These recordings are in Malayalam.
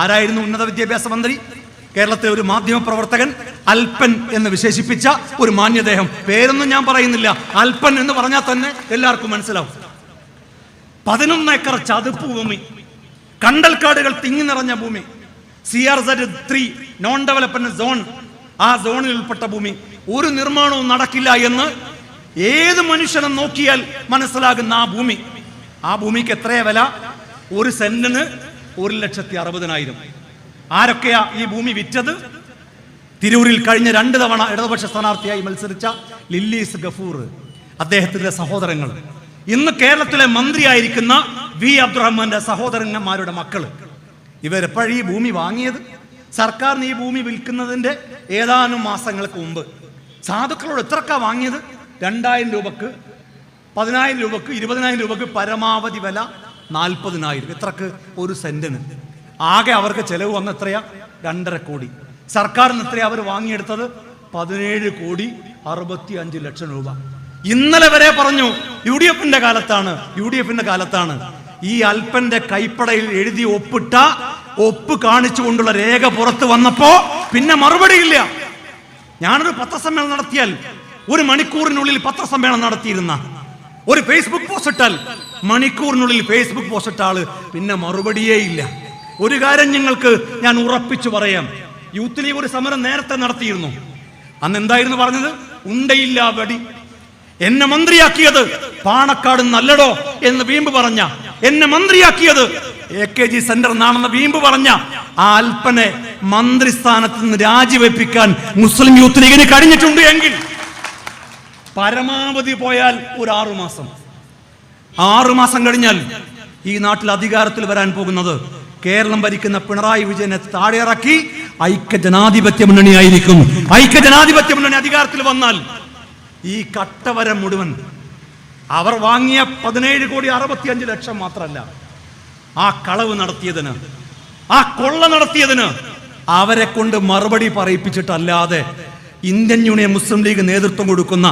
ആരായിരുന്നു ഉന്നത വിദ്യാഭ്യാസ മന്ത്രി? കേരളത്തിലെ ഒരു മാധ്യമ പ്രവർത്തകൻ അൽപ്പൻ എന്ന് വിശേഷിപ്പിച്ച ഒരു മാന്യദേഹം. പേരൊന്നും ഞാൻ പറയുന്നില്ല. അൽപ്പൻ എന്ന് പറഞ്ഞാൽ തന്നെ എല്ലാവർക്കും മനസ്സിലാവും. പതിനൊന്ന് ഏക്കർ ചതുപ്പ് ഭൂമി കണ്ടൽക്കാടുകൾ തിങ്ങി നിറഞ്ഞ ഭൂമി C R Z three non development zone ആ സോണിൽ ഉൾപ്പെട്ട ഭൂമി. ഒരു നിർമ്മാണവും നടക്കില്ല എന്ന് ഏത് മനുഷ്യനും നോക്കിയാൽ മനസ്സിലാകുന്ന ആ ഭൂമി. ആ ഭൂമിക്ക് എത്രയാ വില? ഒരു സെന്റിന് ഒരു ലക്ഷത്തി അറുപതിനായിരം ആരൊക്കെയാ ഈ ഭൂമി വിറ്റത്? തിരൂരിൽ കഴിഞ്ഞ രണ്ട് തവണ ഇടതുപക്ഷ സ്ഥാനാർത്ഥിയായി മത്സരിച്ച ലില്ലീസ് ഗഫൂർ അദ്ദേഹത്തിന്റെ സഹോദരങ്ങൾ. ഇന്ന് കേരളത്തിലെ മന്ത്രിയായിരിക്കുന്ന വി. അബ്ദുറഹ്മാന്റെ സഹോദരന്മാരുടെ മക്കൾ. ഇവരെപ്പോഴും ഈ ഭൂമി വാങ്ങിയത്? സർക്കാരിന് ഈ ഭൂമി വിൽക്കുന്നതിന്റെ ഏതാനും മാസങ്ങൾക്ക് മുമ്പ്. സാധുക്കളോട് എത്രക്കാ വാങ്ങിയത്? രണ്ടായിരം രൂപക്ക് പതിനായിരം രൂപക്ക് ഇരുപതിനായിരം രൂപക്ക് പരമാവധി വില നാൽപ്പതിനായിരം. എത്രക്ക്? ഒരു സെന്റിന്. ആകെ അവർക്ക് ചെലവ് വന്ന എത്രയാ? രണ്ടര കോടി. സർക്കാരിന് എത്രയാ അവർ വാങ്ങിയെടുത്തത്? പതിനേഴ് കോടി അറുപത്തി അഞ്ച് ലക്ഷം രൂപ. ഇന്നലെ വരെ പറഞ്ഞു യു ഡി എഫിന്റെ കാലത്താണ് യു ഡി എഫിന്റെ കാലത്താണ്. ഈ അൽപ്പന്റെ കൈപ്പടയിൽ എഴുതി ഒപ്പിട്ട ഒപ്പ് കാണിച്ചുകൊണ്ടുള്ള രേഖ പുറത്ത് വന്നപ്പോ പിന്നെ മറുപടിയില്ല ഞാനൊരു പത്രസമ്മേളനം നടത്തിയാൽ ഒരു മണിക്കൂറിനുള്ളിൽ പത്രസമ്മേളനം നടത്തിയിരുന്ന ഒരു ഫേസ്ബുക്ക് പോസ്റ്റ് ഇട്ടാൽ മണിക്കൂറിനുള്ളിൽ ഫേസ്ബുക്ക് പോസ്റ്റ് ഇട്ട ആൾ പിന്നെ മറുപടിയേ ഇല്ല. ഒരു കാര്യം നിങ്ങൾക്ക് ഞാൻ ഉറപ്പിച്ചു പറയാം. യൂത്ത് ലീഗ് ഒരു സമരം നേരത്തെ നടത്തിയിരുന്നു. അന്ന് എന്തായിരുന്നു പറഞ്ഞത്? ഉണ്ടയില്ല വടി. എന്നെ മന്ത്രിയാക്കിയത് പാണക്കാട് നല്ലടോ എന്ന് വീമ്പ് പറഞ്ഞ. എന്നെ മന്ത്രിയാക്കിയത് എ കെ ജി സെന്റർ എന്നാണെന്ന് വീമ്പ് പറഞ്ഞ. ആ അൽപ്പനെ മന്ത്രിസ്ഥാനത്ത് നിന്ന് രാജിവെപ്പിക്കാൻ മുസ്ലിം യൂത്ത് ലീഗിന് കഴിഞ്ഞിട്ടുണ്ട് എങ്കിൽ പരമാവധി പോയാൽ ഒരു ആറുമാസം ആറുമാസം ആറു മാസം കഴിഞ്ഞാൽ ഈ നാട്ടിൽ അധികാരത്തിൽ വരാൻ പോകുന്നത് കേരളം ഭരിക്കുന്ന പിണറായി വിജയനെ താഴെയിറക്കി ഐക്യ ജനാധിപത്യ മുന്നണിയായിരിക്കും ഐക്യ ജനാധിപത്യ മുന്നണി അധികാരത്തിൽ വന്നാൽ ഈ കട്ടവര മുഴുവൻ അവർ വാങ്ങിയ പതിനേഴ് കോടി അറുപത്തിയഞ്ച് ലക്ഷം മാത്രമല്ല ആ കളവ് നടത്തിയതിന് ആ കൊള്ള നടത്തിയതിന് അവരെ കൊണ്ട് മറുപടി പറയിപ്പിച്ചിട്ടല്ലാതെ ഇന്ത്യൻ യൂണിയൻ മുസ്ലിം ലീഗ് നേതൃത്വം കൊടുക്കുന്ന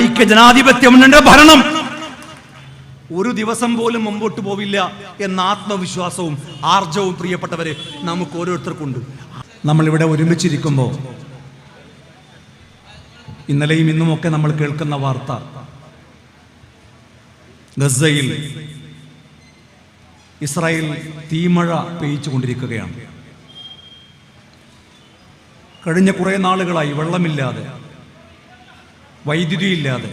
ഐക്യ ജനാധിപത്യ മുന്നണിയുടെ ഭരണം. ഒരു ദിവസം പോലും മുമ്പോട്ട് പോവില്ല എന്ന ആത്മവിശ്വാസവും ആർജവും പ്രിയപ്പെട്ടവരെ നമുക്ക് ഓരോരുത്തർക്കുണ്ട്. നമ്മളിവിടെ ഒരുമിച്ചിരിക്കുമ്പോൾ ഇന്നലെയും ഇന്നുമൊക്കെ നമ്മൾ കേൾക്കുന്ന വാർത്ത. ഗസയിൽ ഇസ്രായേൽ തീമഴ പെയ്ച്ചുകൊണ്ടിരിക്കുകയാണ് കഴിഞ്ഞ കുറേ നാളുകളായി വെള്ളമില്ലാതെ വൈദ്യുതിയില്ലാതെ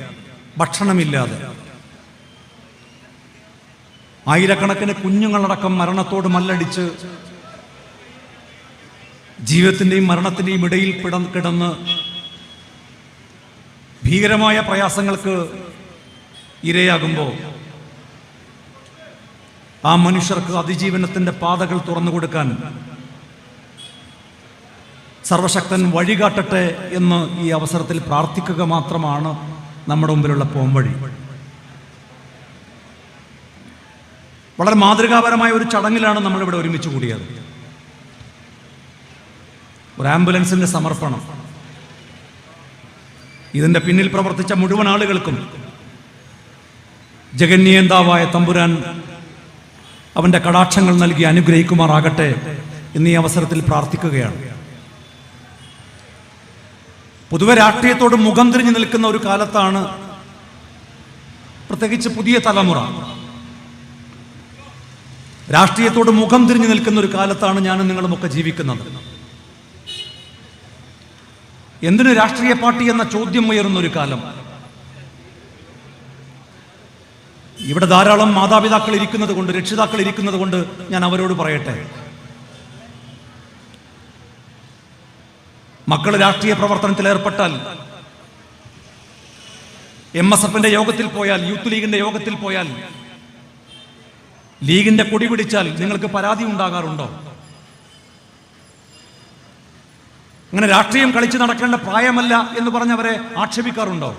ഭക്ഷണമില്ലാതെ. ആയിരക്കണക്കിന് കുഞ്ഞുങ്ങളടക്കം മരണത്തോട് മല്ലടിച്ച് ജീവിതത്തിന്റെയും മരണത്തിന്റെയും ഇടയിൽ പിട കിടന്ന് ഭീകരമായ പ്രയാസങ്ങൾക്ക് ഇരയാകുമ്പോൾ ആ മനുഷ്യർക്ക് അതിജീവനത്തിന്റെ പാതകൾ തുറന്നു കൊടുക്കാൻ സർവശക്തൻ വഴികാട്ടട്ടെ എന്ന് ഈ അവസരത്തിൽ പ്രാർത്ഥിക്കുക മാത്രമാണ് നമ്മുടെ മുമ്പിലുള്ള പോംവഴി. വളരെ മാതൃകാപരമായ ഒരു ചടങ്ങിലാണ് നമ്മളിവിടെ ഒരുമിച്ച് കൂടിയത്. ഒരു ആംബുലൻസിന്റെ സമർപ്പണം. ഇതിന്റെ പിന്നിൽ പ്രവർത്തിച്ച മുഴുവൻ ആളുകൾക്കും ജഗന്യേന്താവായ തമ്പുരാൻ അവന്റെ കടാക്ഷങ്ങൾ നൽകി അനുഗ്രഹിക്കുമാറാകട്ടെ എന്നീ അവസരത്തിൽ പ്രാർത്ഥിക്കുകയാണ്. പൊതുവെ രാഷ്ട്രീയത്തോട് മുഖം തിരിഞ്ഞു നിൽക്കുന്ന ഒരു കാലത്താണ് പ്രത്യേകിച്ച് പുതിയ തലമുറ. രാഷ്ട്രീയത്തോട് മുഖം തിരിഞ്ഞു നിൽക്കുന്ന ഒരു കാലത്താണ് ഞാനും നിങ്ങളുമൊക്കെ ജീവിക്കുന്നത്. എന്തിനു രാഷ്ട്രീയ പാർട്ടി എന്ന ചോദ്യം ഉയരുന്ന ഒരു കാലം? ഇവിടെ ധാരാളം മാതാപിതാക്കൾ ഇരിക്കുന്നത് കൊണ്ട് രക്ഷിതാക്കൾ ഇരിക്കുന്നത് കൊണ്ട് ഞാൻ അവരോട് പറയട്ടെ. മക്കൾ രാഷ്ട്രീയ പ്രവർത്തനത്തിൽ ഏർപ്പെട്ടാൽ എം എസ് എഫിന്റെ യോഗത്തിൽ പോയാൽ യൂത്ത് ലീഗിന്റെ യോഗത്തിൽ പോയാൽ ലീഗിന്റെ കൊടി പിടിച്ചാൽ നിങ്ങൾക്ക് പരാതി ഉണ്ടാകാറുണ്ടോ? അങ്ങനെ രാഷ്ട്രീയം കളിച്ച് നടക്കേണ്ട പ്രായമല്ല എന്ന് പറഞ്ഞവരെ ആക്ഷേപിക്കാറുണ്ടോ?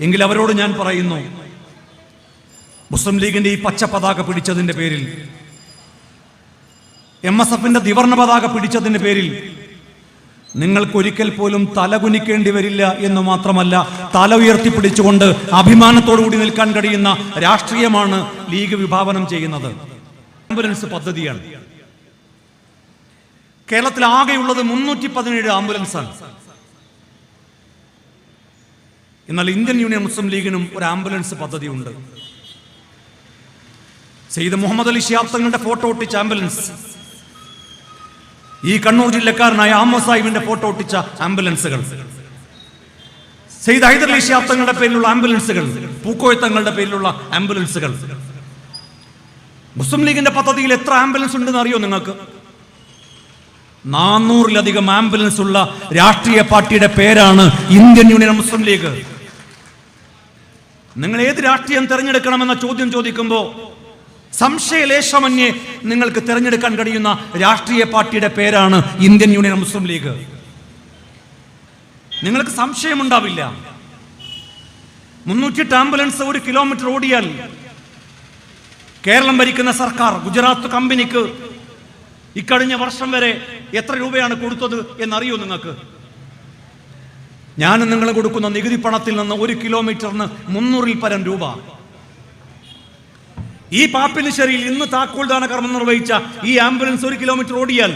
എങ്കിൽ അവരോട് ഞാൻ പറയുന്നു മുസ്ലിം ലീഗിന്റെ ഈ പച്ച പതാക പിടിച്ചതിന്റെ പേരിൽ എം എസ് എഫിന്റെ ദ്വിവർണ പതാക പിടിച്ചതിന്റെ പേരിൽ നിങ്ങൾക്കൊരിക്കൽ പോലും തല കുനിക്കേണ്ടി വരില്ല എന്ന് മാത്രമല്ല തല ഉയർത്തിപ്പിടിച്ചുകൊണ്ട് അഭിമാനത്തോടു കൂടി നിൽക്കാൻ കഴിയുന്ന രാഷ്ട്രീയമാണ് ലീഗ് വിഭാവനം ചെയ്യുന്നത്. ആംബുലൻസ് പദ്ധതിയാണ്. കേരളത്തിൽ ആകെയുള്ളത് മുന്നൂറ്റി പതിനേഴ് ആംബുലൻസാണ്. എന്നാൽ ഇന്ത്യൻ യൂണിയൻ മുസ്ലിം ലീഗിനും ഒരു ആംബുലൻസ് പദ്ധതി ഉണ്ട് സെയ്ദ് മുഹമ്മദ് അലി ഷിയാബ് തങ്ങളുടെ ഫോട്ടോ ഒട്ടിച്ച ആംബുലൻസ്. ഈ കണ്ണൂർ ജില്ലക്കാരനായ അമ്മ സാഹിബിന്റെ ഫോട്ടോ ഒട്ടിച്ച ആംബുലൻസുകൾ. സെയ്ദ് ഹൈദർ അലി ഷിയാബ് പേരിലുള്ള ആംബുലൻസുകൾ പൂക്കോയ തങ്ങളുടെ പേരിലുള്ള ആംബുലൻസുകൾ. മുസ്ലിം ലീഗിന്റെ പദ്ധതിയിൽ എത്ര ആംബുലൻസ് ഉണ്ടെന്ന് അറിയോ നിങ്ങൾക്ക്? നാനൂറിലധികം ആംബുലൻസ് ഉള്ള രാഷ്ട്രീയ പാർട്ടിയുടെ പേരാണ് ഇന്ത്യൻ യൂണിയൻ മുസ്ലിം ലീഗ്. നിങ്ങൾ ഏത് രാഷ്ട്രീയം തിരഞ്ഞെടുക്കണമെന്ന ചോദ്യം ചോദിക്കുമ്പോൾ സംശയലേശമന്യേ നിങ്ങൾക്ക് തിരഞ്ഞെടുക്കാൻ കഴിയുന്ന രാഷ്ട്രീയ പാർട്ടിയുടെ പേരാണ് ഇന്ത്യൻ യൂണിയൻ മുസ്ലിം ലീഗ്. നിങ്ങൾക്ക് സംശയമുണ്ടാവില്ല. മുന്നൂറ്റിയെട്ട് ആംബുലൻസ് ഒരു കിലോമീറ്റർ ഓടിയാൽ കേരളം ഭരിക്കുന്ന സർക്കാർ ഗുജറാത്ത് കമ്പനിക്ക് ഇക്കഴിഞ്ഞ വർഷം വരെ എത്ര രൂപയാണ് കൊടുത്തത് എന്നറിയോ നിങ്ങൾക്ക്? ഞാൻ നിങ്ങൾ കൊടുക്കുന്ന നികുതി പണത്തിൽ നിന്ന് ഒരു കിലോമീറ്ററിന് മുന്നൂറിൽ പരം രൂപ. ഈ പാപ്പിനിശ്ശേരിയിൽ ഇന്ന് താക്കോൽദാന കർമ്മം നിർവഹിച്ച ഈ ആംബുലൻസ് ഒരു കിലോമീറ്റർ ഓടിയാൽ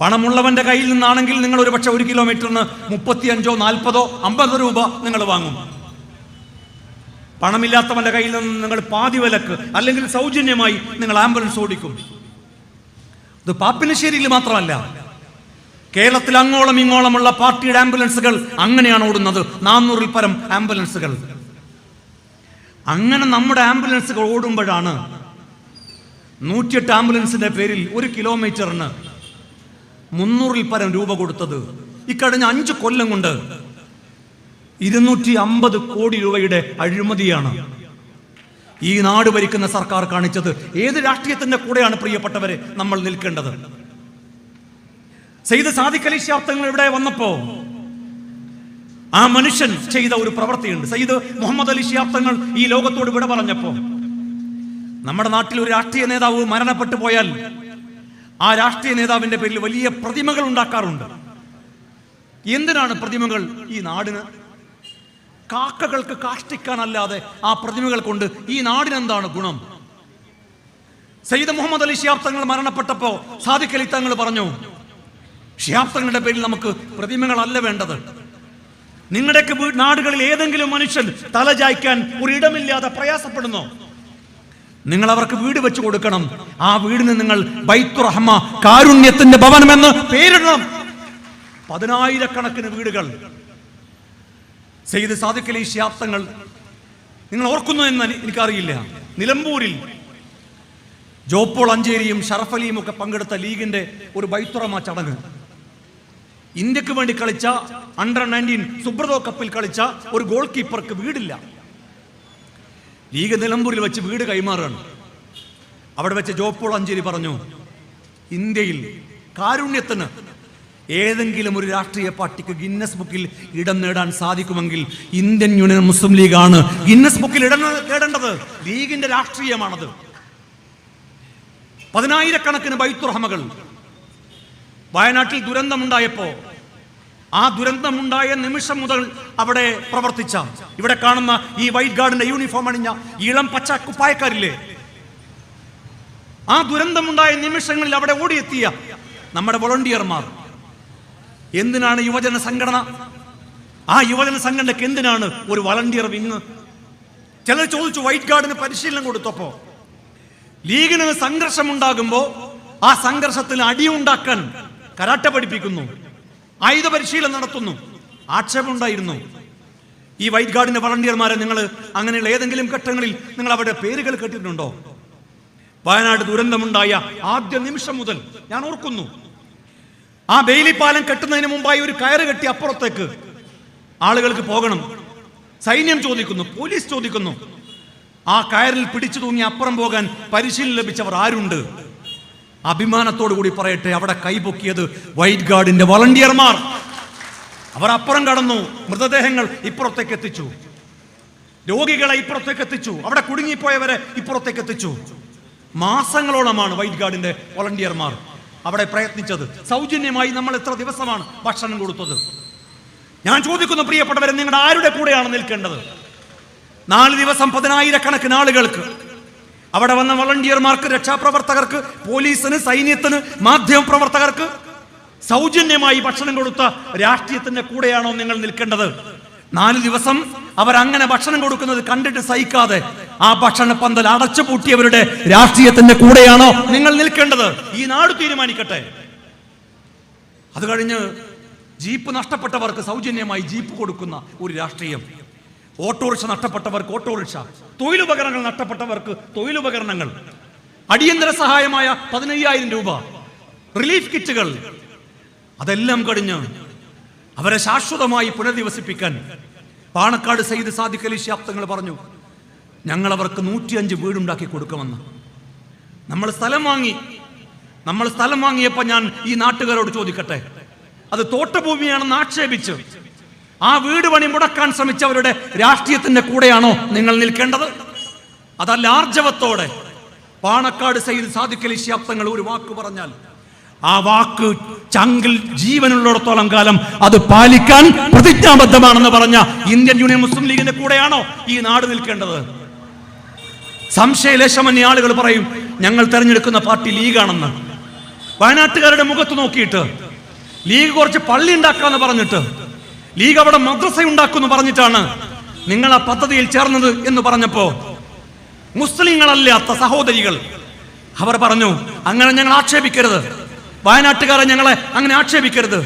പണമുള്ളവന്റെ കയ്യിൽ നിന്നാണെങ്കിൽ നിങ്ങൾ ഒരു പക്ഷെ ഒരു കിലോമീറ്ററിന് മുപ്പത്തിയഞ്ചോ നാൽപ്പതോ അമ്പത് രൂപ നിങ്ങൾ വാങ്ങും. പണമില്ലാത്തവന്റെ കയ്യിൽ നിന്ന് നിങ്ങൾ പാതി വിലക്ക് അല്ലെങ്കിൽ സൗജന്യമായി നിങ്ങൾ ആംബുലൻസ് ഓടിക്കും. ഇത് പാപ്പിനശ്ശേരിയിൽ മാത്രമല്ല കേരളത്തിൽ അങ്ങോളം ഇങ്ങോളമുള്ള പാർട്ടിയുടെ ആംബുലൻസുകൾ അങ്ങനെയാണ് ഓടുന്നത്. നാനൂറിൽ പരം ആംബുലൻസുകൾ. അങ്ങനെ നമ്മുടെ ആംബുലൻസുകൾ ഓടുമ്പോഴാണ് നൂറ്റിയെട്ട് ആംബുലൻസിന്റെ പേരിൽ ഒരു കിലോമീറ്ററിന് മുന്നൂറിൽ പരം രൂപ കൊടുത്തത്. ഇക്കഴിഞ്ഞ അഞ്ച് കൊല്ലം കൊണ്ട് ഇരുന്നൂറ്റി അമ്പത് കോടി രൂപയുടെ അഴിമതിയാണ് ഈ നാട് ഭരിക്കുന്ന സർക്കാർ കാണിച്ചത്. ഏത് രാഷ്ട്രീയത്തിന്റെ കൂടെയാണ് പ്രിയപ്പെട്ടവരെ നമ്മൾ നിൽക്കേണ്ടത്? സെയ്ത് സാദിഖ് അലി ശാബ്ദങ്ങൾ ഇവിടെ വന്നപ്പോ ആ മനുഷ്യൻ ചെയ്ത ഒരു പ്രവൃത്തിയുണ്ട്. സയ്യിദ് മുഹമ്മദ് അലി ശിയാബ്ദങ്ങൾ ഈ ലോകത്തോട് വിട പറഞ്ഞപ്പോ നമ്മുടെ നാട്ടിൽ ഒരു രാഷ്ട്രീയ നേതാവ് മരണപ്പെട്ടു പോയാൽ ആ രാഷ്ട്രീയ നേതാവിന്റെ പേരിൽ വലിയ പ്രതിമകൾ ഉണ്ടാക്കാറുണ്ട്. എന്തിനാണ് പ്രതിമകൾ ഈ നാടിന്? കാക്കകൾക്ക് കാഷ്ടിക്കാനല്ലാതെ ആ പ്രതിമകൾ കൊണ്ട് ഈ നാടിനെന്താണ് ഗുണം? സയ്യിദ് മുഹമ്മദ് അലി ഷിയാബ് തങ്ങൾ മരണപ്പെട്ടപ്പോ സാദിഖ് അലി തങ്ങൾ പറഞ്ഞു ഷിയാബ് തങ്ങളുടെ പേരിൽ നമുക്ക് പ്രതിമകളല്ല വേണ്ടത്. നിങ്ങളുടെയൊക്കെ വീ- നാടുകളിൽ ഏതെങ്കിലും മനുഷ്യൻ തലചായ്ക്കാൻ ഒരിടമില്ലാതെ പ്രയാസപ്പെടുന്നു? നിങ്ങൾ അവർക്ക് വീട് വെച്ചു കൊടുക്കണം. ആ വീടിന് നിങ്ങൾ ബൈത്തുറഹ്മ കാരുണ്യത്തിന്റെ ഭവനം എന്ന് പേരിടണം. പതിനായിരക്കണക്കിന് വീടുകൾ. സെയ്ദ് സാദിഖ് അലി ശാബ്ദങ്ങൾ നിങ്ങൾ ഓർക്കുന്നു എന്ന് എനിക്കറിയില്ല. നിലമ്പൂരിൽ ജോപ്പോൾ അഞ്ചേരിയും ഷറഫലിയും ഒക്കെ പങ്കെടുത്ത ലീഗിന്റെ ഒരു ബൈത്തുറമ ചടങ്ങ്. ഇന്ത്യയ്ക്ക് വേണ്ടി കളിച്ച അണ്ടർ നയന്റീൻ സുബ്രതോ കപ്പിൽ കളിച്ച ഒരു ഗോൾ കീപ്പർക്ക് വീടില്ല. ലീഗ് നിലമ്പൂരിൽ വെച്ച് വീട് കൈമാറാണ്. അവിടെ വെച്ച് ജോപ്പോൾ അഞ്ചേരി പറഞ്ഞു ഇന്ത്യയിൽ കാരുണ്യത്തിന് ഏതെങ്കിലും ഒരു രാഷ്ട്രീയ പാർട്ടിക്ക് ഗിന്നസ് ബുക്കിൽ ഇടം നേടാൻ സാധിക്കുമെങ്കിൽ ഇന്ത്യൻ യൂണിയൻ മുസ്ലിം ലീഗ് ആണ് ഗിന്നസ് ബുക്കിൽ ഇടം നേടേണ്ടത്. ലീഗിന്റെ രാഷ്ട്രീയമാണത്. പതിനായിരക്കണക്കിന് ബൈത്തുറഹമകൾ വയനാട്ടിൽ ദുരന്തമുണ്ടായപ്പോ ആ ദുരന്തമുണ്ടായ നിമിഷം മുതൽ അവിടെ പ്രവർത്തിച്ച ഇവിടെ കാണുന്ന ഈ വൈറ്റ് ഗാർഡിന്റെ യൂണിഫോം അണിഞ്ഞ ഇളം പച്ച കുപ്പായക്കാരില്ലേ? ആ ദുരന്തമുണ്ടായ നിമിഷങ്ങളിൽ അവിടെ ഓടിയെത്തിയ നമ്മുടെ വോളണ്ടിയർമാർ എന്തിനാണ് യുവജന സംഘടന? ആ യുവജന സംഘടനയ്ക്ക് എന്തിനാണ് ഒരു വളണ്ടിയർ വിങ്? ചിലർ ചോദിച്ചു വൈറ്റ് ഗാർഡിന് പരിശീലനം കൊടുത്തപ്പോ ലീഗിന് സംഘർഷമുണ്ടാകുമ്പോൾ ആ സംഘർഷത്തിൽ അടിയുണ്ടാക്കാൻ കരാട്ട പഠിപ്പിക്കുന്നു. ആയുധ പരിശീലനം നടത്തുന്നു. ആക്ഷേപമുണ്ടായിരുന്നു. ഈ വൈറ്റ് ഗാർഡിന്റെ വളണ്ടിയർമാരെ നിങ്ങൾ അങ്ങനെയുള്ള ഏതെങ്കിലും ഘട്ടങ്ങളിൽ നിങ്ങൾ അവരുടെ പേരുകൾ കേട്ടിട്ടുണ്ടോ? വയനാട് ദുരന്തമുണ്ടായ ആദ്യ നിമിഷം മുതൽ ഞാൻ ഓർക്കുന്നു. ആ ബെയിലിപ്പാലം കെട്ടുന്നതിന് മുമ്പായി ഒരു കയറ് കെട്ടി അപ്പുറത്തേക്ക് ആളുകൾക്ക് പോകണം. സൈന്യം ചോദിക്കുന്നു പോലീസ് ചോദിക്കുന്നു. ആ കയറിൽ പിടിച്ചു തൂങ്ങി അപ്പുറം പോകാൻ പരിശീലനം ലഭിച്ചവർ ആരുണ്ട്? അഭിമാനത്തോടു കൂടി പറയട്ടെ അവിടെ കൈപൊക്കിയത് വൈറ്റ് ഗാർഡിന്റെ വളണ്ടിയർമാർ. അവർ അപ്പുറം കടന്നു മൃതദേഹങ്ങൾ ഇപ്പുറത്തേക്ക് എത്തിച്ചു. രോഗികളെ ഇപ്പുറത്തേക്ക് എത്തിച്ചു. അവിടെ കുടുങ്ങിപ്പോയവരെ ഇപ്പുറത്തേക്ക് എത്തിച്ചു. മാസങ്ങളോളമാണ് വൈറ്റ് ഗാർഡിന്റെ വളണ്ടിയർമാർ അവിടെ പ്രയത്നിച്ചത്. സൗജന്യമായി നമ്മൾ എത്ര ദിവസമാണ് ഭക്ഷണം കൊടുത്തത്? ഞാൻ ചോദിക്കുന്നു പ്രിയപ്പെട്ടവരെ നിങ്ങളുടെ ആരുടെ കൂടെയാണ് നിൽക്കേണ്ടത്? നാല് ദിവസം പതിനായിരക്കണക്കിന് ആളുകൾക്ക് അവിടെ വന്ന വളണ്ടിയർമാർക്ക് രക്ഷാപ്രവർത്തകർക്ക് പോലീസിന് സൈന്യത്തിന് മാധ്യമ പ്രവർത്തകർക്ക് സൗജന്യമായി ഭക്ഷണം കൊടുത്ത രാഷ്ട്രീയത്തിന്റെ കൂടെയാണോ നിങ്ങൾ നിൽക്കേണ്ടത്? നാല് ദിവസം അവർ അങ്ങനെ ഭക്ഷണം കൊടുക്കുന്നത് കണ്ടിട്ട് സഹിക്കാതെ ആ ഭക്ഷണ പന്തൽ അടച്ചു പൂട്ടിയവരുടെ രാഷ്ട്രീയത്തിന്റെ കൂടെയാണോ നിങ്ങൾ നിൽക്കേണ്ടത്? ഈ നാട് തീരുമാനിക്കട്ടെ. അത് കഴിഞ്ഞ് ജീപ്പ് നഷ്ടപ്പെട്ടവർക്ക് സൗജന്യമായി ജീപ്പ് കൊടുക്കുന്ന ഒരു രാഷ്ട്രീയം. ഓട്ടോറിക്ഷ നഷ്ടപ്പെട്ടവർക്ക് ഓട്ടോറിക്ഷ തൊഴിലുപകരണങ്ങൾ നഷ്ടപ്പെട്ടവർക്ക് തൊഴിലുപകരണങ്ങൾ അടിയന്തര സഹായമായ പതിനയ്യായിരം രൂപ റിലീഫ് കിറ്റുകൾ അതെല്ലാം കഴിഞ്ഞ് അവരെ ശാശ്വതമായി പുനരധിവസിപ്പിക്കാൻ പാണക്കാട് സയ്യിദ് സാദിഖ് അലി ശാബ്ദങ്ങൾ പറഞ്ഞു ഞങ്ങൾ അവർക്ക് നൂറ്റിയഞ്ച് വീടുണ്ടാക്കി കൊടുക്കുമെന്ന്. നമ്മൾ സ്ഥലം വാങ്ങി നമ്മൾ സ്ഥലം വാങ്ങിയപ്പോൾ ഞാൻ ഈ നാട്ടുകാരോട് ചോദിക്കട്ടെ അത് തോട്ടഭൂമിയാണെന്ന് ആക്ഷേപിച്ച് ആ വീട് പണി മുടക്കാൻ ശ്രമിച്ചവരുടെ രാഷ്ട്രീയത്തിന്റെ കൂടെയാണോ നിങ്ങൾ നിൽക്കേണ്ടത്? അതല്ല ആർജവത്തോടെ പാണക്കാട് സയ്യിദ് സാദിഖലി ശാബ്ദങ്ങൾ ഒരു വാക്ക് പറഞ്ഞാൽ ആ വാക്ക് ചങ്കിൽ ജീവനുള്ളിടത്തോളം കാലം അത് പാലിക്കാൻ പ്രതിജ്ഞാബദ്ധമാണെന്ന് പറഞ്ഞ ഇന്ത്യൻ യൂണിയൻ മുസ്ലിം ലീഗിന്റെ കൂടെയാണോ ഈ നാട് നിൽക്കേണ്ടത്? സംശയലേശമന്യ ആളുകൾ പറയും ഞങ്ങൾ തെരഞ്ഞെടുക്കുന്ന പാർട്ടി ലീഗാണെന്ന്. വയനാട്ടുകാരുടെ മുഖത്ത് നോക്കിയിട്ട് ലീഗ് കുറച്ച് പള്ളി ഉണ്ടാക്കാന്ന് പറഞ്ഞിട്ട് ലീഗ് അവിടെ മദ്രസ ഉണ്ടാക്കുമെന്ന് പറഞ്ഞിട്ടാണ് നിങ്ങൾ ആ പദ്ധതിയിൽ ചേർന്നത് എന്ന് പറഞ്ഞപ്പോ മുസ്ലിങ്ങളല്ലാത്ത സഹോദരികൾ അവർ പറഞ്ഞു അങ്ങനെ ഞങ്ങൾ ആക്ഷേപിക്കരുത്. വയനാട്ടുകാരെ ഞങ്ങളെ അങ്ങനെ ആക്ഷേപിക്കരുത്.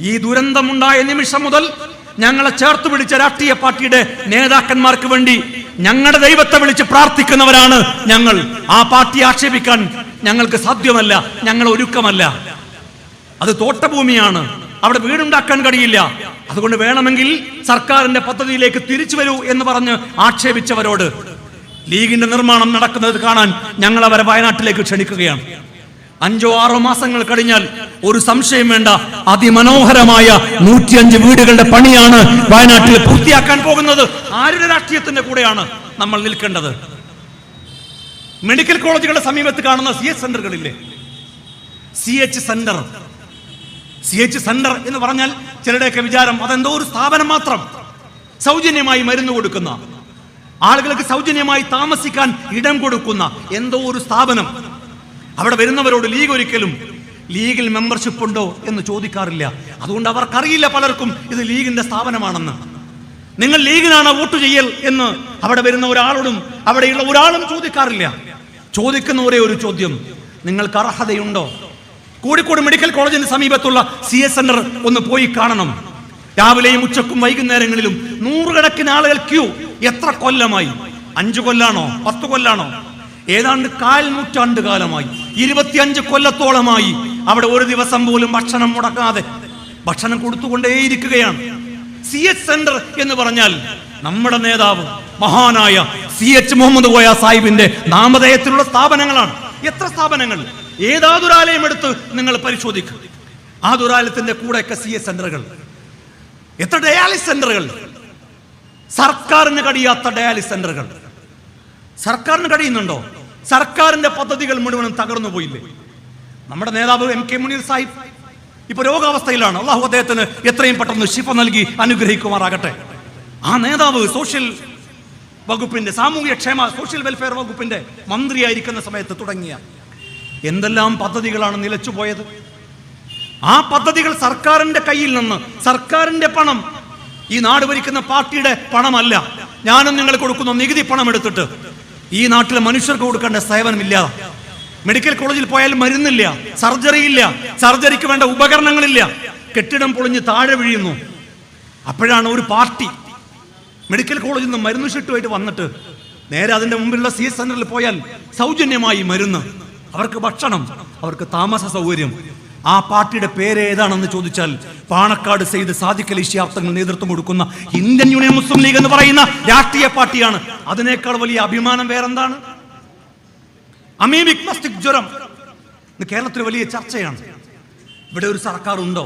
ഈ ദുരന്തമുണ്ടായ നിമിഷം മുതൽ ഞങ്ങളെ ചേർത്ത് പിടിച്ച രാഷ്ട്രീയ പാർട്ടിയുടെ നേതാക്കന്മാർക്ക് വേണ്ടി ഞങ്ങളുടെ ദൈവത്തെ വിളിച്ച് പ്രാർത്ഥിക്കുന്നവരാണ് ഞങ്ങൾ. ആ പാർട്ടി ആക്ഷേപിക്കാൻ ഞങ്ങൾക്ക് സാധ്യമല്ല ഞങ്ങൾ ഒരുക്കമല്ല. അത് തോട്ടഭൂമിയാണ്. അവിടെ വീടുണ്ടാക്കാൻ കഴിയില്ല. അതുകൊണ്ട് വേണമെങ്കിൽ സർക്കാരിന്റെ പദ്ധതിയിലേക്ക് തിരിച്ചു വരൂ എന്ന് പറഞ്ഞ് ആക്ഷേപിച്ചവരോട് ലീഗിന്റെ നിർമ്മാണം നടക്കുന്നത് കാണാൻ ഞങ്ങൾ അവരെ വയനാട്ടിലേക്ക് ക്ഷണിക്കുകയാണ്. അഞ്ചോ ആറോ മാസങ്ങൾ കഴിഞ്ഞാൽ ഒരു സംശയം വേണ്ട. അതിമനോഹരമായ നൂറ്റിയഞ്ച് വീടുകളുടെ പണിയാണ് വയനാട്ടിൽ പൂർത്തിയാക്കാൻ പോകുന്നത്. ആരുടെ രാഷ്ട്രീയത്തിന്റെ കൂടെയാണ് നമ്മൾ നിൽക്കേണ്ടത്? മെഡിക്കൽ കോളേജുകളുടെ സമീപത്ത് കാണുന്ന C H സെന്ററുകളില്ലേ? C H centre. C H centre എന്ന് പറഞ്ഞാൽ ചിലരുടെയൊക്കെ വിചാരം അതെന്തോ ഒരു സ്ഥാപനം മാത്രം. സൗജന്യമായി മരുന്ന് കൊടുക്കുന്ന ആളുകൾക്ക് സൗജന്യമായി താമസിക്കാൻ ഇടം കൊടുക്കുന്ന എന്തോ ഒരു സ്ഥാപനം. അവിടെ വരുന്നവരോട് ലീഗ് ഒരിക്കലും ലീഗിൽ മെമ്പർഷിപ്പ് ഉണ്ടോ എന്ന് ചോദിക്കാറില്ല. അതുകൊണ്ട് അവർക്കറിയില്ല പലർക്കും ഇത് ലീഗിന്റെ സ്ഥാപനമാണെന്ന്. നിങ്ങൾ ലീഗിനാണ് വോട്ട് ചെയ്യൽ എന്ന് അവിടെ വരുന്ന ഒരാളോടും അവിടെയുള്ള ഒരാളും ചോദിക്കാറില്ല. ചോദിക്കുന്ന ഒരേ ഒരു ചോദ്യം നിങ്ങൾക്ക് അർഹതയുണ്ടോ? കോഴിക്കോട് മെഡിക്കൽ കോളേജിന് സമീപത്തുള്ള സി എസ് സെന്റർ ഒന്ന് പോയി കാണണം. രാവിലെയും ഉച്ചക്കും വൈകുന്നേരങ്ങളിലും നൂറുകണക്കിന് ആളുകൾ ക്യൂ. എത്ര കൊല്ലമായി? അഞ്ചു കൊല്ലാണോ? പത്ത് കൊല്ലാണോ? ഏതാണ്ട് കാൽ നൂറ്റാണ്ട് കാലമായി. ഇരുപത്തിയഞ്ച് കൊല്ലത്തോളമായി. അവിടെ ഒരു ദിവസം പോലും ഭക്ഷണം മുടക്കാതെ ഭക്ഷണം കൊടുത്തുകൊണ്ടേയിരിക്കുകയാണ്. സി എച്ച് സെന്റർ എന്ന് പറഞ്ഞാൽ നമ്മുടെ നേതാവ് മഹാനായ സി എച്ച് മുഹമ്മദ് കോയ സാഹിബിന്റെ നാമധേയത്തിലുള്ള സ്ഥാപനങ്ങളാണ്. എത്ര സ്ഥാപനങ്ങൾ? ഏതാ ദുരാലയം എടുത്ത് നിങ്ങൾ പരിശോധിക്കും. ആ ദുരാലയത്തിന്റെ കൂടെയൊക്കെ സി എസ് സെന്ററുകൾ. എത്ര ഡയാലിസ് സെന്ററുകൾ? സർക്കാരിന് കഴിയാത്ത ഡയാലിസ് സെന്ററുകൾ. സർക്കാരിന് കഴിയുന്നുണ്ടോ? സർക്കാരിന്റെ പദ്ധതികൾ മുഴുവനും തകർന്നു പോയില്ലേ? നമ്മുടെ നേതാവ് എം കെ മുനീർ സാഹിബ് ഇപ്പൊ രോഗാവസ്ഥയിലാണ്. അള്ളാഹു അദ്ദേഹത്തിന് എത്രയും പെട്ടെന്ന് ശിഫ നൽകി അനുഗ്രഹിക്കുമാറാകട്ടെ. ആ നേതാവ് സോഷ്യൽ വകുപ്പിന്റെ സാമൂഹ്യ ക്ഷേമ സോഷ്യൽ വെൽഫെയർ വകുപ്പിന്റെ മന്ത്രിയായിരിക്കുന്ന സമയത്ത് തുടങ്ങിയ എന്തെല്ലാം പദ്ധതികളാണ് നിലച്ചുപോയത്? ആ പദ്ധതികൾ സർക്കാരിന്റെ കയ്യിൽ നിന്ന് സർക്കാരിന്റെ പണം ഈ നാട് ഭരിക്കുന്ന പാർട്ടിയുടെ പണമല്ല. ഞാനും നിങ്ങൾ കൊടുക്കുന്ന നികുതി പണം എടുത്തിട്ട് ഈ നാട്ടിലെ മനുഷ്യർക്ക് കൊടുക്കേണ്ട സേവനമില്ല. മെഡിക്കൽ കോളേജിൽ പോയാൽ മരുന്നില്ല സർജറി ഇല്ല സർജറിക്ക് വേണ്ട ഉപകരണങ്ങളില്ല. കെട്ടിടം പൊളിഞ്ഞ് താഴെ വീഴുന്നു. അപ്പോഴാണ് ഒരു പാർട്ടി മെഡിക്കൽ കോളേജിൽ നിന്ന് മരുന്ന് ഷീട്ടുമായിട്ട് വന്നിട്ട് നേരെ അതിന്റെ മുമ്പിലുള്ള സി സെന്ററിൽ പോയാൽ സൗജന്യമായി മരുന്ന്. അവർക്ക് ഭക്ഷണം അവർക്ക് താമസ സൗകര്യം. ആ പാർട്ടിയുടെ പേര് ഏതാണെന്ന് ചോദിച്ചാൽ പാണക്കാട് സെയ്ത് സാദിഖ് അലി ശിഹാബ്ദങ്ങൾ നേതൃത്വം കൊടുക്കുന്ന ഇന്ത്യൻ യൂണിയൻ മുസ്ലിം ലീഗ് എന്ന് പറയുന്ന രാഷ്ട്രീയ പാർട്ടിയാണ്. അതിനേക്കാൾ വലിയ അഭിമാനം വേറെന്താണ്? അമീബിക് മസ്തിക് ജ്വരം. കേരളത്തിൽ വലിയ ചർച്ചയാണ്. ഇവിടെ ഒരു സർക്കാർ ഉണ്ടോ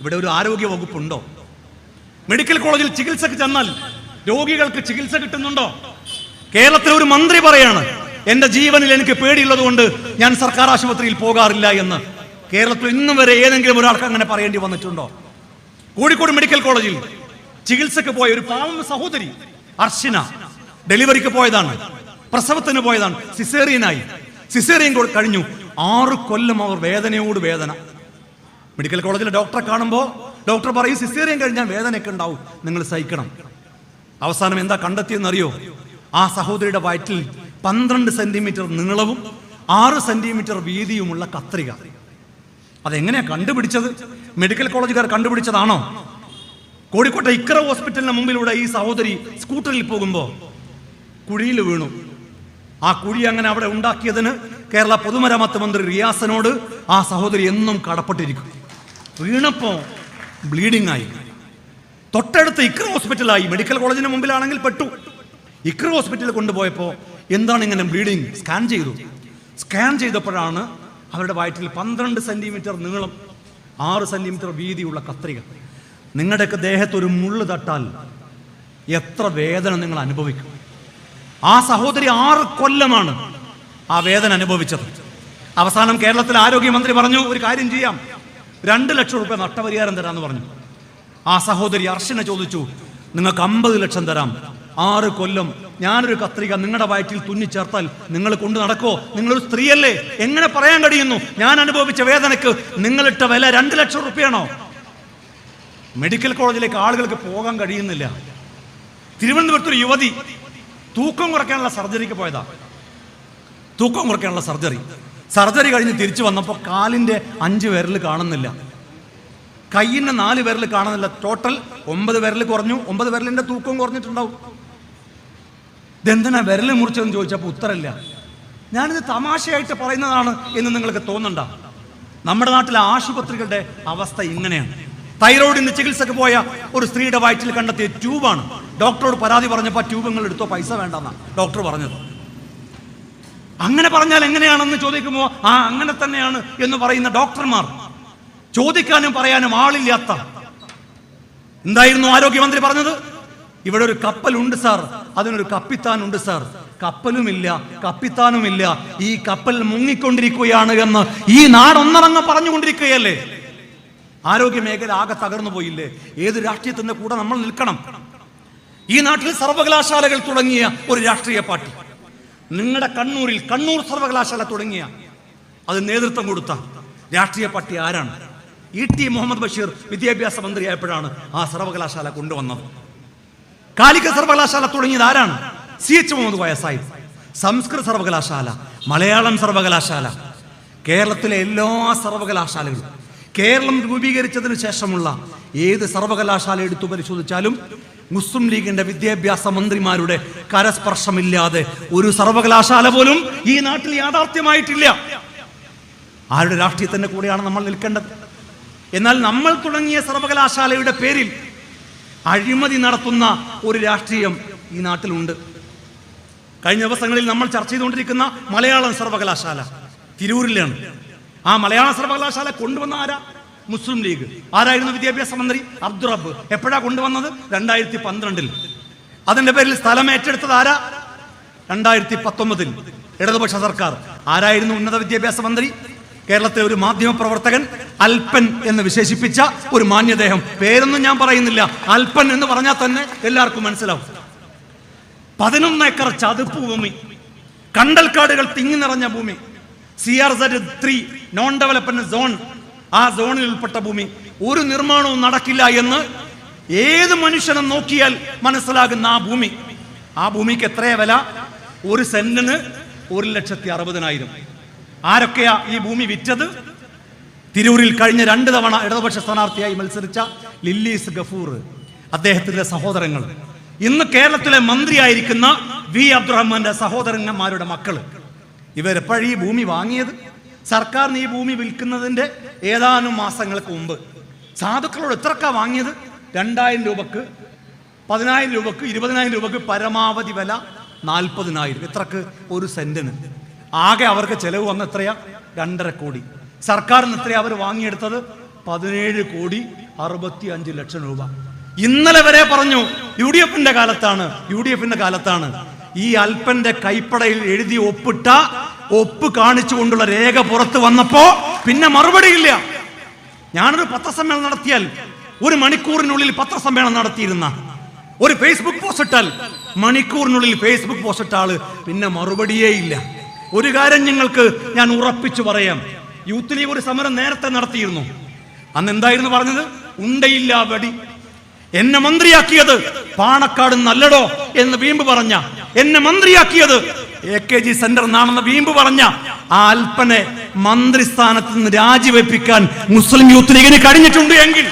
ഇവിടെ ഒരു ആരോഗ്യ വകുപ്പുണ്ടോ? മെഡിക്കൽ കോളേജിൽ ചികിത്സക്ക് ചെന്നാൽ രോഗികൾക്ക് ചികിത്സ കിട്ടുന്നുണ്ടോ? കേരളത്തിലെ ഒരു മന്ത്രി പറയാണ് എന്റെ ജീവനിൽ എനിക്ക് പേടിയുള്ളത് കൊണ്ട് ഞാൻ സർക്കാർ ആശുപത്രിയിൽ പോകാറില്ല എന്ന്. കേരളത്തിൽ ഇന്നും വരെ ഏതെങ്കിലും ഒരാൾക്ക് അങ്ങനെ പറയേണ്ടി വന്നിട്ടുണ്ടോ? കോഴിക്കോട് മെഡിക്കൽ കോളേജിൽ ചികിത്സക്ക് പോയ ഒരു പാവം സഹോദരി അർച്ചന ഡെലിവറിക്ക് പോയതാണ് പ്രസവത്തിന് പോയതാണ് സിസേറിയനായി. സിസേറിയൻ കഴിഞ്ഞു. ആറ് കൊല്ലം അവർ വേദനയോട് വേദന. മെഡിക്കൽ കോളേജിലെ ഡോക്ടറെ കാണുമ്പോൾ ഡോക്ടർ പറയും സിസേറിയൻ കഴിഞ്ഞാൽ വേദനയൊക്കെ ഉണ്ടാവും. നിങ്ങൾ സഹിക്കണം. അവസാനം എന്താ കണ്ടെത്തിയെന്നറിയോ? ആ സഹോദരിയുടെ വയറ്റിൽ പന്ത്രണ്ട് സെന്റിമീറ്റർ നീളവും ആറ് സെന്റിമീറ്റർ വീതിയുമുള്ള കത്രിക. അതെങ്ങനെയാ കണ്ടുപിടിച്ചത്? മെഡിക്കൽ കോളേജുകാർ കണ്ടുപിടിച്ചതാണോ? കോഴിക്കോട്ടെ ഇക്കര ഹോസ്പിറ്റലിന് മുമ്പിലൂടെ ഈ സഹോദരി സ്കൂട്ടറിൽ പോകുമ്പോൾ കുഴിയിൽ വീണു. ആ കുഴി അങ്ങനെ അവിടെ ഉണ്ടാക്കിയതിന് കേരള പൊതുമരാമത്ത് മന്ത്രി റിയാസനോട് ആ സഹോദരി എന്നും കടപ്പെട്ടിരിക്കും. വീണപ്പോ ബ്ലീഡിംഗ് ആയി തൊട്ടടുത്ത് ഇക്ര ഹോസ്പിറ്റലായി. മെഡിക്കൽ കോളേജിന് മുമ്പിലാണെങ്കിൽ പെട്ടു. ഇക്ര ഹോസ്പിറ്റലിൽ കൊണ്ടുപോയപ്പോൾ എന്താണ് ഇങ്ങനെ ബ്ലീഡിങ്? സ്കാൻ ചെയ്തു. സ്കാൻ ചെയ്തപ്പോഴാണ് അവരുടെ വയറ്റിൽ പന്ത്രണ്ട് സെന്റിമീറ്റർ നീളം ആറ് സെന്റിമീറ്റർ വീതിയുള്ള കത്രിക. നിങ്ങളുടെയൊക്കെ ദേഹത്ത് ഒരു മുള്ളു തട്ടാൽ എത്ര വേദന നിങ്ങൾ അനുഭവിക്കും. ആ സഹോദരി ആറ് കൊല്ലമാണ് ആ വേദന അനുഭവിച്ചത്. അവസാനം കേരളത്തിലെ ആരോഗ്യമന്ത്രി പറഞ്ഞു ഒരു കാര്യം ചെയ്യാം. രണ്ട് ലക്ഷം രൂപ നഷ്ടപരിഹാരം തരാമെന്ന് പറഞ്ഞു. ആ സഹോദരി അർഷനെ ചോദിച്ചു നിങ്ങൾക്ക് അമ്പത് ലക്ഷം തരാം. ആറ് കൊല്ലം ഞാനൊരു കത്രിക നിങ്ങളുടെ വയറ്റിൽ തുന്നിച്ചേർത്താൽ നിങ്ങൾ കൊണ്ടു നടക്കോ നിങ്ങളൊരു സ്ത്രീയല്ലേ? എങ്ങനെ പറയാൻ കഴിയുന്നു? ഞാൻ അനുഭവിച്ച വേദനയ്ക്ക് നിങ്ങളിട്ട വില രണ്ട് ലക്ഷം റുപ്യാണോ? മെഡിക്കൽ കോളേജിലേക്ക് ആളുകൾക്ക് പോകാൻ കഴിയുന്നില്ല. തിരുവനന്തപുരത്ത് ഒരു യുവതി തൂക്കം കുറയ്ക്കാനുള്ള സർജറിക്ക് പോയതാ. തൂക്കം കുറയ്ക്കാനുള്ള സർജറി. സർജറി കഴിഞ്ഞ് തിരിച്ചു വന്നപ്പോൾ കാലിന്റെ അഞ്ച് വിരൽ കാണുന്നില്ല. കയ്യിന്റെ നാല് വിരൽ കാണുന്നില്ല. ടോട്ടൽ ഒമ്പത് വിരൽ കുറഞ്ഞു. ഒമ്പത് വിരലിന്റെ തൂക്കവും കുറഞ്ഞിട്ടുണ്ടാവും. ഇതെന്തിനാ വിരൽ മുറിച്ചതെന്ന് ചോദിച്ചപ്പോൾ ഉത്തരമില്ല. ഞാനിത് തമാശയായിട്ട് പറയുന്നതാണ് എന്ന് നിങ്ങൾക്ക് തോന്നണ്ട നമ്മുടെ നാട്ടിലെ ആശുപത്രികളുടെ അവസ്ഥ ഇങ്ങനെയാണ്. തൈറോയിഡിന് ചികിത്സക്ക് പോയ ഒരു സ്ത്രീയുടെ വയറ്റിൽ കണ്ടെത്തിയ ട്യൂബാണ് ഡോക്ടറോട് പരാതി പറഞ്ഞപ്പോൾ ട്യൂബ് നിങ്ങൾ എടുത്തോ പൈസ വേണ്ടെന്നാണ് ഡോക്ടർ പറഞ്ഞത്. അങ്ങനെ പറഞ്ഞാൽ എങ്ങനെയാണെന്ന് ചോദിക്കുമ്പോൾ ആ അങ്ങനെ തന്നെയാണ് എന്ന് പറയുന്ന ഡോക്ടർമാർ. ചോദിക്കാനും പറയാനും ആളില്ലാത്ത. എന്തായിരുന്നു ആരോഗ്യമന്ത്രി പറഞ്ഞത്? ഇവിടെ ഒരു കപ്പലുണ്ട് സാർ. അതിനൊരു കപ്പിത്താനുണ്ട് സാർ. കപ്പലുമില്ല കപ്പിത്താനുമില്ല. ഈ കപ്പൽ മുങ്ങിക്കൊണ്ടിരിക്കുകയാണ് എന്ന് ഈ നാടൊന്നറങ്ങ പറഞ്ഞുകൊണ്ടിരിക്കുകയല്ലേ? ആരോഗ്യ മേഖല ആകെ തകർന്നു പോയില്ലേ? ഏത് രാഷ്ട്രീയത്തിന്റെ കൂടെ നമ്മൾ നിൽക്കണം? ഈ നാട്ടിൽ സർവകലാശാലകൾ തുടങ്ങിയ ഒരു രാഷ്ട്രീയ പാർട്ടി. നിങ്ങളുടെ കണ്ണൂരിൽ കണ്ണൂർ സർവകലാശാല തുടങ്ങിയ അത് നേതൃത്വം കൊടുത്ത രാഷ്ട്രീയ പാർട്ടി ആരാണ്? ഇ ടി മുഹമ്മദ് ബഷീർ വിദ്യാഭ്യാസ മന്ത്രിയായപ്പോഴാണ് ആ സർവകലാശാല കൊണ്ടുവന്നത്. കാലിക സർവകലാശാല തുടങ്ങിയത് ആരാണ്? C H Muhammad Koya Sahib. സംസ്കൃത സർവകലാശാല മലയാളം സർവകലാശാല കേരളത്തിലെ എല്ലാ സർവകലാശാലകളും കേരളം രൂപീകരിച്ചതിന് ശേഷമുള്ള ഏത് സർവകലാശാല എടുത്തു പരിശോധിച്ചാലും മുസ്ലിം ലീഗിന്റെ വിദ്യാഭ്യാസ മന്ത്രിമാരുടെ കരസ്പർശമില്ലാതെ ഒരു സർവകലാശാല പോലും ഈ നാട്ടിൽ യാഥാർത്ഥ്യമായിട്ടില്ല. ആരുടെ രാഷ്ട്രീയത്തിന്റെ കൂടെയാണ് നമ്മൾ നിൽക്കേണ്ടത്? എന്നാൽ നമ്മൾ തുടങ്ങിയ സർവകലാശാലയുടെ പേരിൽ അഴിമതി നടത്തുന്ന ഒരു രാഷ്ട്രീയം ഈ നാട്ടിലുണ്ട്. കഴിഞ്ഞ ദിവസങ്ങളിൽ നമ്മൾ ചർച്ച ചെയ്തുകൊണ്ടിരിക്കുന്ന മലയാളം സർവകലാശാല തിരൂരിലാണ്. ആ മലയാള സർവകലാശാല കൊണ്ടുവന്ന ആരാ? മുസ്ലിം ലീഗ്. ആരായിരുന്നു വിദ്യാഭ്യാസ മന്ത്രി? അബ്ദുറബ് എപ്പോഴാ കൊണ്ടുവന്നത്? രണ്ടായിരത്തി പന്ത്രണ്ടിൽ അതിന്റെ പേരിൽ സ്ഥലം ഏറ്റെടുത്തത് ആരാ? രണ്ടായിരത്തി പത്തൊമ്പതിൽ ഇടതുപക്ഷ സർക്കാർ. ആരായിരുന്നു ഉന്നത വിദ്യാഭ്യാസ മന്ത്രി? കേരളത്തെ ഒരു മാധ്യമ പ്രവർത്തകൻ അൽപ്പൻ എന്ന് വിശേഷിപ്പിച്ച ഒരു മാന്യദേഹം. പേരൊന്നും ഞാൻ പറയുന്നില്ല. അൽപ്പൻ എന്ന് പറഞ്ഞാൽ തന്നെ എല്ലാവർക്കും മനസ്സിലാവും. പതിനൊന്ന് ഏക്കർ ചതുപ്പ് ഭൂമി. കണ്ടൽക്കാടുകൾ തിങ്ങി നിറഞ്ഞ ഭൂമി. C R Z three non development zone ആ സോണിൽ ഉൾപ്പെട്ട ഭൂമി ഒരു നിർമ്മാണവും നടക്കില്ല എന്ന് ഏത് മനുഷ്യനും നോക്കിയാൽ മനസ്സിലാകുന്ന ആ ഭൂമി. ആ ഭൂമിക്ക് എത്രയാ വില? ഒരു സെന്റിന് ഒരു ലക്ഷത്തി അറുപതിനായിരം. ആരൊക്കെയാ ഈ ഭൂമി വിറ്റത്? തിരൂരിൽ കഴിഞ്ഞ രണ്ട് തവണ ഇടതുപക്ഷ സ്ഥാനാർത്ഥിയായി മത്സരിച്ച ലില്ലീസ് ഗഫൂർ അദ്ദേഹത്തിന്റെ സഹോദരങ്ങൾ. ഇന്ന് കേരളത്തിലെ മന്ത്രിയായിരിക്കുന്ന വി അബ്ദുറഹ്മാന്റെ സഹോദരന്മാരുടെ മക്കൾ. ഇവരെപ്പോഴീ ഭൂമി വാങ്ങിയത്? സർക്കാരിന് ഈ ഭൂമി വിൽക്കുന്നതിന്റെ ഏതാനും മാസങ്ങൾക്ക് മുമ്പ്. സാധുക്കളോട് എത്രക്കാ വാങ്ങിയത്? രണ്ടായിരം രൂപക്ക് പതിനായിരം രൂപക്ക് ഇരുപതിനായിരം രൂപക്ക് പരമാവധി വില നാൽപ്പതിനായിരം എത്രക്ക്? ഒരു സെന്റിന്. ആകെ അവർക്ക് ചെലവ് വന്ന എത്രയാ? രണ്ടര കോടി. സർക്കാരിന് എത്രയാ അവർ വാങ്ങിയെടുത്തത്? പതിനേഴ് കോടി അറുപത്തി അഞ്ച് ലക്ഷം രൂപ. ഇന്നലെ വരെ പറഞ്ഞു യു ഡി എഫിന്റെ കാലത്താണ് യു ഡി എഫിന്റെ കാലത്താണ്. ഈ അൽപ്പന്റെ കൈപ്പടയിൽ എഴുതി ഒപ്പിട്ട ഒപ്പ് കാണിച്ചുകൊണ്ടുള്ള രേഖ പുറത്തു വന്നപ്പോ പിന്നെ മറുപടിയില്ല. ഞാനൊരു പത്രസമ്മേളനം നടത്തിയാൽ ഒരു മണിക്കൂറിനുള്ളിൽ പത്രസമ്മേളനം നടത്തിയിരുന്ന. ഒരു ഫേസ്ബുക്ക് പോസ്റ്റ് ഇട്ടാൽ മണിക്കൂറിനുള്ളിൽ ഫേസ്ബുക്ക് പോസ്റ്റ് ഇട്ട പിന്നെ മറുപടിയേ ഇല്ല. ഒരു കാര്യം നിങ്ങൾക്ക് ഞാൻ ഉറപ്പിച്ചു പറയാം. യൂത്ത് ലീഗ് ഒരു സമരം നേരത്തെ നടത്തിയിരുന്നു. അന്ന് എന്തായിരുന്നു പറഞ്ഞത്? ഉണ്ടയില്ല വടി. എന്നെ മന്ത്രിയാക്കിയത് പാണക്കാട് നല്ലടോ എന്ന് വീമ്പ് പറഞ്ഞ. എന്നെ മന്ത്രിയാക്കിയത് എ കെ ജി സെന്റർ എന്നാണെന്ന് വീമ്പ് പറഞ്ഞ ആ അൽപ്പനെ മന്ത്രിസ്ഥാനത്ത് നിന്ന് രാജിവെപ്പിക്കാൻ മുസ്ലിം യൂത്ത് ലീഗിന് കഴിഞ്ഞിട്ടുണ്ട് എങ്കിൽ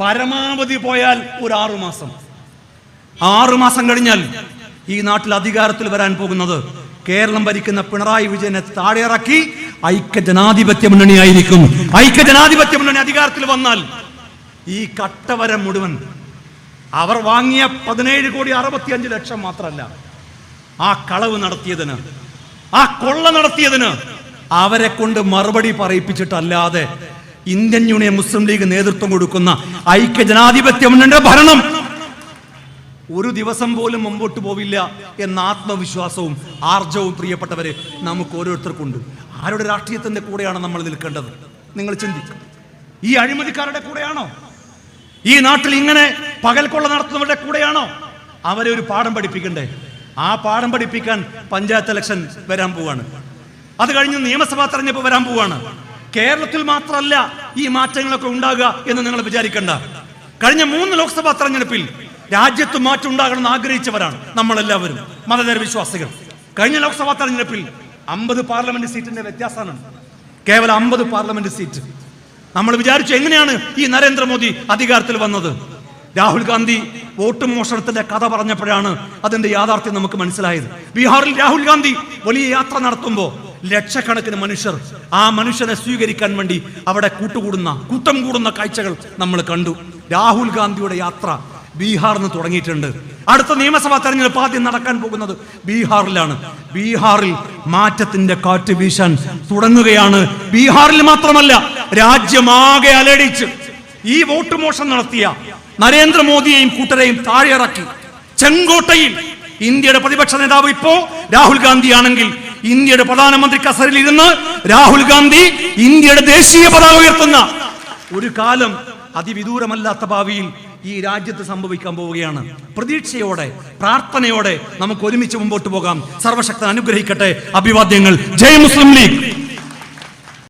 പരമാവധി പോയാൽ ഒരു ആറുമാസം ആറുമാസം ആറു മാസം കഴിഞ്ഞാൽ ഈ നാട്ടിൽ അധികാരത്തിൽ വരാൻ പോകുന്നത് കേരളം ഭരിക്കുന്ന പിണറായി വിജയനെ താഴെയിറക്കി ഐക്യ ജനാധിപത്യ മുന്നണിയായിരിക്കും ഐക്യ ജനാധിപത്യ മുന്നണി അധികാരത്തിൽ വന്നാൽ ഈ കട്ടവരം മുഴുവൻ അവർ വാങ്ങിയ പതിനേഴ് കോടി അറുപത്തിയഞ്ച് ലക്ഷം മാത്രമല്ല. ആ കളവ് നടത്തിയതിന് ആ കൊള്ള നടത്തിയതിന് അവരെ കൊണ്ട് മറുപടി പറയിപ്പിച്ചിട്ടല്ലാതെ ഇന്ത്യൻ യൂണിയൻ മുസ്ലിം ലീഗ് നേതൃത്വം കൊടുക്കുന്ന ഐക്യ ജനാധിപത്യ മുന്നണിയുടെ ഭരണം. ഒരു ദിവസം പോലും മുമ്പോട്ട് പോവില്ല എന്ന ആത്മവിശ്വാസവും ആർജവും പ്രിയപ്പെട്ടവരെ നമുക്ക് ഓരോരുത്തർക്കുണ്ട്. ആരുടെ രാഷ്ട്രീയത്തിന്റെ കൂടെയാണ് നമ്മൾ നിൽക്കേണ്ടത്? നിങ്ങൾ ചിന്തിക്കും. ഈ അഴിമതിക്കാരുടെ കൂടെയാണോ? ഈ നാട്ടിൽ ഇങ്ങനെ പകൽക്കൊള്ള നടത്തുന്നവരുടെ കൂടെയാണോ? അവരെ ഒരു പാഠം പഠിപ്പിക്കണ്ടേ? ആ പാഠം പഠിപ്പിക്കാൻ പഞ്ചായത്ത് ഇലക്ഷൻ വരാൻ പോവാണ്. അത് കഴിഞ്ഞ് നിയമസഭ തെരഞ്ഞെടുപ്പ് വരാൻ പോവാണ്. കേരളത്തിൽ മാത്രമല്ല ഈ മാറ്റങ്ങളൊക്കെ ഉണ്ടാകുക എന്ന് നിങ്ങൾ വിചാരിക്കണ്ട. കഴിഞ്ഞ മൂന്ന് ലോക്സഭാ തെരഞ്ഞെടുപ്പിൽ രാജ്യത്ത് മാറ്റം ഉണ്ടാകണമെന്ന് ആഗ്രഹിച്ചവരാണ് നമ്മളെല്ലാവരും. മതതര വിശ്വാസികൾ. കഴിഞ്ഞ ലോക്സഭാ തെരഞ്ഞെടുപ്പിൽ അമ്പത് പാർലമെന്റ് സീറ്റിന്റെ വ്യത്യാസമാണ്. കേവലം അമ്പത് പാർലമെന്റ് സീറ്റ്. നമ്മൾ വിചാരിച്ചു എങ്ങനെയാണ് ഈ നരേന്ദ്രമോദി അധികാരത്തിൽ വന്നത്? രാഹുൽ ഗാന്ധി വോട്ട് മോഷണത്തിന്റെ കഥ പറഞ്ഞപ്പോഴാണ് അതിന്റെ യാഥാർത്ഥ്യം നമുക്ക് മനസ്സിലായത്. ബീഹാറിൽ രാഹുൽ ഗാന്ധി വലിയ യാത്ര നടത്തുമ്പോൾ ലക്ഷക്കണക്കിന് മനുഷ്യർ ആ മനുഷ്യനെ സ്വീകരിക്കാൻ വേണ്ടി അവിടെ കൂട്ടുകൂടുന്ന കൂട്ടം കൂടുന്ന കാഴ്ചകൾ നമ്മൾ കണ്ടു. രാഹുൽ ഗാന്ധിയുടെ യാത്ര ബീഹാറിൽ നിന്ന് തുടങ്ങിയിട്ടുണ്ട്. അടുത്ത നിയമസഭാ തെരഞ്ഞെടുപ്പ് ആദ്യം നടക്കാൻ പോകുന്നത് ബീഹാറിലാണ്. ബീഹാറിൽ മാറ്റത്തിന്റെ കാറ്റ് വീശാൻ തുടങ്ങുകയാണ്. ബീഹാറിൽ മാത്രമല്ല രാജ്യമാകെ അലടിച്ച്. ഈ വോട്ട് മോഷണം നടത്തിയ നരേന്ദ്രമോദിയെയും കൂട്ടരെയും താഴെയിറക്കി. ചെങ്കോട്ടയിൽ ഇന്ത്യയുടെ പ്രതിപക്ഷ നേതാവ് ഇപ്പോ രാഹുൽ ഗാന്ധി ആണെങ്കിൽ ഇന്ത്യയുടെ പ്രധാനമന്ത്രി കസറിൽ ഇരുന്ന് രാഹുൽ ഗാന്ധി ഇന്ത്യയുടെ ദേശീയ പതാക ഉയർത്തുന്ന ഒരു കാലം അതിവിദൂരമല്ലാത്ത ഭാവിയിൽ ഈ രാജ്യത്ത് സംഭവിക്കാൻ പോവുകയാണ്. പ്രതീക്ഷയോടെ പ്രാർത്ഥനയോടെ നമുക്ക് ഒരുമിച്ച് മുമ്പോട്ട് പോകാം. സർവശക്തൻ അനുഗ്രഹിക്കട്ടെ. അഭിവാദ്യങ്ങൾ. ജയ് മുസ്ലിം ലീഗ്.